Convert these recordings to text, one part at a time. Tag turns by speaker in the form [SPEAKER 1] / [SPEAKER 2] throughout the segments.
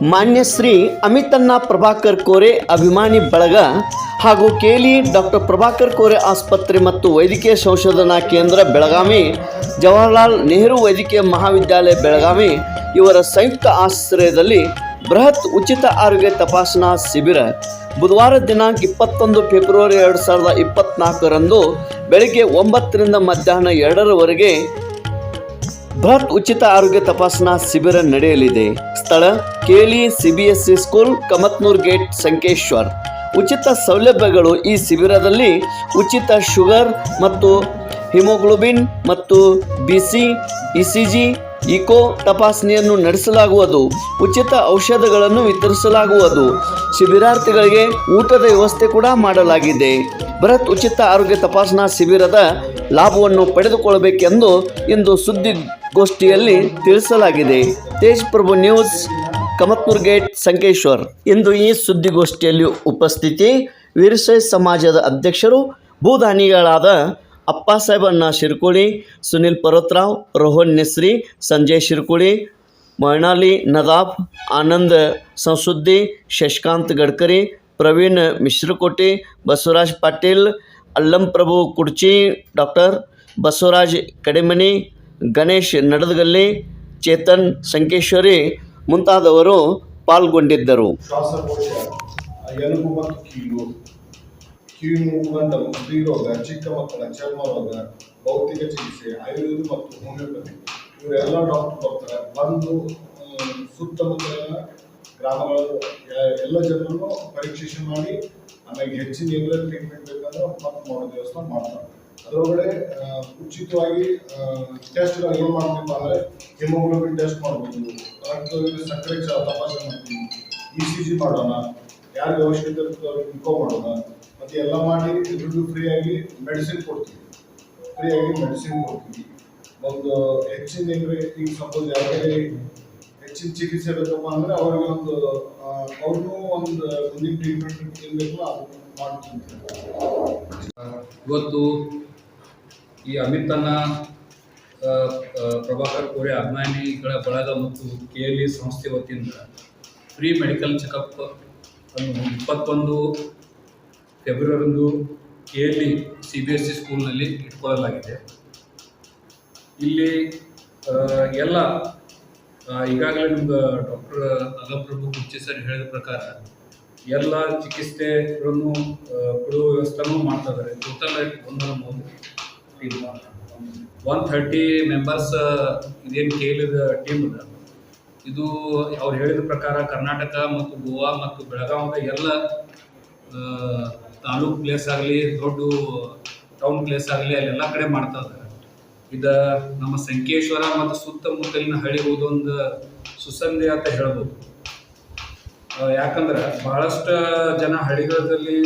[SPEAKER 1] ಮಾನ್ಯ ಶ್ರೀ ಅಮಿತಣ್ಣ ಪ್ರಭಾಕರ್ ಕೋರೆ ಅಭಿಮಾನಿ ಬಳಗ ಹಾಗೂ ಕೇಲಿ ಡಾಕ್ಟರ್ ಪ್ರಭಾಕರ್ ಕೋರೆ ಆಸ್ಪತ್ರೆ ಮತ್ತು ವೈದ್ಯಕೀಯ ಸಂಶೋಧನಾ ಕೇಂದ್ರ ಬೆಳಗಾವಿ, ಜವಾಹರ್ಲಾಲ್ ನೆಹರು ವೈದ್ಯಕೀಯ ಮಹಾವಿದ್ಯಾಲಯ ಬೆಳಗಾವಿ ಇವರ ಸಂಯುಕ್ತ ಆಶ್ರಯದಲ್ಲಿ ಬೃಹತ್ ಉಚಿತ ಆರೋಗ್ಯ ತಪಾಸಣಾ ಶಿಬಿರ ಬುಧವಾರ ದಿನಾಂಕ ಇಪ್ಪತ್ತೊಂದು ಫೆಬ್ರವರಿ ಎರಡು ಸಾವಿರದ ಇಪ್ಪತ್ತ್ನಾಲ್ಕರಂದು ಬೆಳಗ್ಗೆ ಒಂಬತ್ತರಿಂದ ಮಧ್ಯಾಹ್ನ ಎರಡರವರೆಗೆ ಬೃಹತ್ ಉಚಿತ ಆರೋಗ್ಯ ತಪಾಸಣಾ ಶಿಬಿರ ನಡೆಯಲಿದೆ. ಸ್ಥಳ ಕೇಳಿ CBSE school Kamatnur gate Sankeshwar. ಉಚಿತ ಸೌಲಭ್ಯಗಳು ಈ ಶಿಬಿರದಲ್ಲಿ ಉಚಿತ ಶುಗರ್ ಮತ್ತು ಹಿಮೋಗ್ಲೋಬಿನ್ ಮತ್ತು ಬಿಸಿ ಇಸಿಜಿ ಇಕೋ ತಪಾಸಣೆಯನ್ನು ನಡೆಸಲಾಗುವುದು. ಉಚಿತ ಔಷಧಗಳನ್ನು ವಿತರಿಸಲಾಗುವುದು. ಶಿಬಿರಾರ್ಥಿಗಳಿಗೆ ಊಟದ ವ್ಯವಸ್ಥೆ ಕೂಡ ಮಾಡಲಾಗಿದೆ. ಬೃಹತ್ ಉಚಿತ ಆರೋಗ್ಯ ತಪಾಸಣಾ ಶಿಬಿರದ ಲಾಭವನ್ನು ಪಡೆದುಕೊಳ್ಳಬೇಕೆಂದು ಇಂದು ಸುದ್ದಿಗೋಷ್ಠಿಯಲ್ಲಿ ತಿಳಿಸಲಾಗಿದೆ. Tej Prabhu news Kamatnur gate, Sankeshwar. ಇಂದು ಈ ಸುದ್ದಿಗೋಷ್ಠಿಯಲ್ಲಿ ಉಪಸ್ಥಿತಿ ವೀರಶೈವ ಸಮಾಜದ ಅಧ್ಯಕ್ಷರು, ಭೂದಾನಿಗಳಾದ ಅಪ್ಪ ಸಾಹೇಬಣ್ಣ ಶಿರ್ಕುಳಿ ಸುನಿಲ್ ಪರ್ವತರಾವ್ ರೋಹನ್ ನೆಸ್ರಿ, ಸಂಜಯ್ ಶಿರ್ಕುಳಿ ಮೊಯ್ನಾಲಿ ನದಾಫ್ ಆನಂದ್ ಸಂಸುದ್ದಿ, ಶಶಿಕಾಂತ್ ಗಡ್ಕರಿ, ಪ್ರವೀಣ್ ಮಿಶ್ರಕೋಟಿ ಬಸವರಾಜ್ ಪಾಟೀಲ್, ಅಲ್ಲಂ ಪ್ರಭು ಕುಡ್ಚಿ, ಡಾಕ್ಟರ್ ಬಸವರಾಜ್ ಕಡಿಮನಿ, ಗಣೇಶ್ ನಡದಗಲ್ಲಿ, ಚೇತನ್ ಸಂಕೇಶ್ವರಿ ಮುಂತಾದವರು ಪಾಲ್ಗೊಂಡಿದ್ದರು.
[SPEAKER 2] ಶ್ವಾಸಕೋಶ ಎಲುಬು ಮತ್ತು ಕೀಲು ಕಿವಿ ಮೂಗು ಗಂಟಲು ಸ್ತ್ರೀರೋಗ ಚಿಕ್ಕ ಮಕ್ಕಳ ಚರ್ಮ ರೋಗ ಭೌತಿಕ ಚಿಕಿತ್ಸೆ, ಆಯುರ್ವೇದ ಮತ್ತು ಹೋಮಿಯೋಪತಿ. ಇವರೆಲ್ಲ ಡಾಕ್ಟರ್ ಬರ್ತಾರೆ. ಬಂದು ಸುತ್ತಮುತ್ತಲಿನ ಗ್ರಾಮಗಳ ಎಲ್ಲ ಜನರನ್ನು ಪರೀಕ್ಷೆ ಮಾಡಿ, ಆಮೇಲೆ ಹೆಚ್ಚಿನ ಏನಾರ ಟ್ರೀಟ್ಮೆಂಟ್ ಬೇಕಂದ್ರೆ ಮತ್ತೆ ಮಾಡೋ ದೇವಸ್ಥಾನ ಮಾಡ್ತಾರೆ. ಅದರೊಳಗಡೆ ಉಚಿತವಾಗಿ ಟೆಸ್ಟ್ಗಳು ಏನು ಮಾಡ್ತೀವಿ ಅಂದರೆ ಹಿಮೋಗ್ಲೋಬಿನ್ ಟೆಸ್ಟ್ ಮಾಡ್ಬೋದು ರಕ್ತದಲ್ಲಿ ಸಕ್ಕರೆ ತಪಾಸಣೆ ಮಾಡ್ತೀವಿ. ಇ ಸಿ ಜಿ ಮಾಡೋಣ. ಯಾರಿಗೆ ಅವಶ್ಯಕತೆ ಇರ್ತದೆ ಮಾಡೋಣ. ಎಲ್ಲ ಮಾಡಿ ಎಲ್ರಿಗೂ ಫ್ರೀಯಾಗಿ ಮೆಡಿಸಿನ್ ಕೊಡ್ತೀವಿ. ಫ್ರೀಯಾಗಿ ಮೆಡಿಸಿನ್ ಕೊಡ್ತೀವಿ. ಒಂದು ಹೆಚ್ಚಿನ ಏನ್ರಿ ಈಗ ಸಪೋಸ್ ಯಾವುದೇ ಹೆಚ್ಚಿನ ಚಿಕಿತ್ಸೆ ಬೇಕಪ್ಪ ಅಂದ್ರೆ ಅವ್ರಿಗೆ ಒಂದು ಅವ್ರಿಗೂ ಒಂದು ಮುಂದಿನ ಟ್ರೀಟ್ಮೆಂಟ್ ಏನು ಬೇಕೋ ಅದು ಮಾಡ್ತೀನಿ
[SPEAKER 3] ಇವತ್ತು ಈ ಅಮಿತನ ಪ್ರಭಾಕರ್ ಕೋರೆ ಅಭಿಮಾನಿಗಳ ಬಳಗ ಮತ್ತು ಕೆ ಎಲ್ ಇ ಸಂಸ್ಥೆ ವತಿಯಿಂದ ಫ್ರೀ ಮೆಡಿಕಲ್ ಚೆಕಪ್ ಅನ್ನು ಇಪ್ಪತ್ತೊಂದು ಫೆಬ್ರವರಿಯಂದು K L E C B S C ಸ್ಕೂಲ್ನಲ್ಲಿ ಇಟ್ಕೊಳ್ಳಲಾಗಿದೆ. ಇಲ್ಲಿ ಎಲ್ಲ ಈಗಾಗಲೇ ನಿಮ್ಗೆ ಡಾಕ್ಟರ್ ಅಲಪ್ರಭು ಕುಚ್ಚಿ ಸರ್ ಹೇಳಿದ ಪ್ರಕಾರ ಎಲ್ಲ ಚಿಕಿತ್ಸೆಗಳನ್ನು ಕೊಡುವ ವ್ಯವಸ್ಥೆನೂ ಮಾಡ್ತಾ ಇದ್ದಾರೆ. ಟೋಟಲ್ ಒಂದರ ಮೂರು ಟೀಮ್ ಒನ್ ಥರ್ಟಿ ಮೆಂಬರ್ಸ್ ಇದೇನು ಕೇಳಿದ ಟೀಮ್ ಇದೆ ಇದು ಅವ್ರು ಹೇಳಿದ ಪ್ರಕಾರ ಕರ್ನಾಟಕ ಮತ್ತು ಗೋವಾ ಮತ್ತು ಬೆಳಗಾವಿದ ಎಲ್ಲ ತಾಲೂಕ್ ಪ್ಲೇಸ್ ಆಗಲಿ, ದೊಡ್ಡ ಟೌನ್ ಪ್ಲೇಸ್ ಆಗಲಿ, ಅಲ್ಲೆಲ್ಲ ಕಡೆ ಮಾಡ್ತಾ ಇದ್ದಾರೆ. ಇದು ನಮ್ಮ ಸಂಕೇಶ್ವರ ಮತ್ತು ಸುತ್ತಮುತ್ತಲಿನ ಹಳ್ಳಿ ಒಂದು ಸುಸಂಧಿ ಅಂತ ಹೇಳ್ಬೋದು. ಯಾಕಂದ್ರೆ ಬಹಳಷ್ಟು ಜನ ಹಳ್ಳಿಗಳಲ್ಲಿ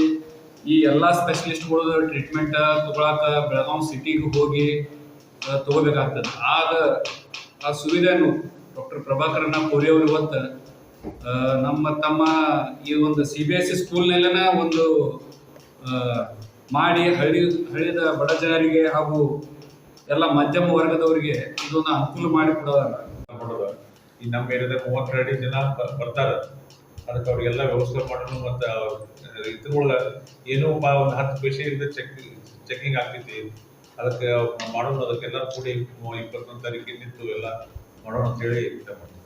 [SPEAKER 3] ಈ ಎಲ್ಲ ಸ್ಪೆಷಲಿಸ್ಟ್ಗಳು ಟ್ರೀಟ್ಮೆಂಟ್ ತಗೊಳಕ ಬೆಳಗಾವಿ ಸಿಟಿಗೆ ಹೋಗಿ ತಗೋಬೇಕಾಗ್ತದೆ. ಆಗ ಆ ಸುವಿಧೆಯನ್ನು ಡಾಕ್ಟರ್ ಪ್ರಭಾಕರಣ್ಣ ಕೋರಿ ಅವರು ಇವತ್ತು ನಮ್ಮ ತಮ್ಮ ಈ ಒಂದು ಸಿ ಬಿ ಎಸ್ ಸಿ ಸ್ಕೂಲ್ನಲ್ಲೇನ ಒಂದು ಮಾಡಿ ಹಳ್ಳಿ, ಹಳ್ಳಿದ ಬಡ ಜನರಿಗೆ ಹಾಗೂ ಎಲ್ಲ ಮಧ್ಯಮ ವರ್ಗದವರಿಗೆ ಇದನ್ನ ಅನುಕೂಲ ಮಾಡಿ ಕೊಡೋದಲ್ಲ.
[SPEAKER 4] ಈ ನಮ್ಮ ಏರಿಯಾದಾಗ ಮೂವತ್ತೆರಡು ಜನ ಬರ್ತಾರೆ. ಅದಕ್ಕೆ ಅವ್ರಿಗೆಲ್ಲ ವ್ಯವಸ್ಥೆ ಮಾಡೋಣ ಮತ್ತು ಇದ್ರೊಳಗೆ ಏನೋ ಒಬ್ಬ ಒಂದು ಹತ್ತು ಪೈಸೆಯಿಂದ ಚೆಕ್ ಚೆಕಿಂಗ್ ಆಗ್ತೈತಿ. ಅದಕ್ಕೆ ಮಾಡೋಣ ಅದಕ್ಕೆಲ್ಲ ಕೂಡಿ ಇಪ್ಪತ್ತೊಂದು ತಾರೀಕಿನಿಂದ ಎಲ್ಲ ಮಾಡೋಣ ಅಂತೇಳಿ ಇಷ್ಟ ಮಾಡ್ತೀವಿ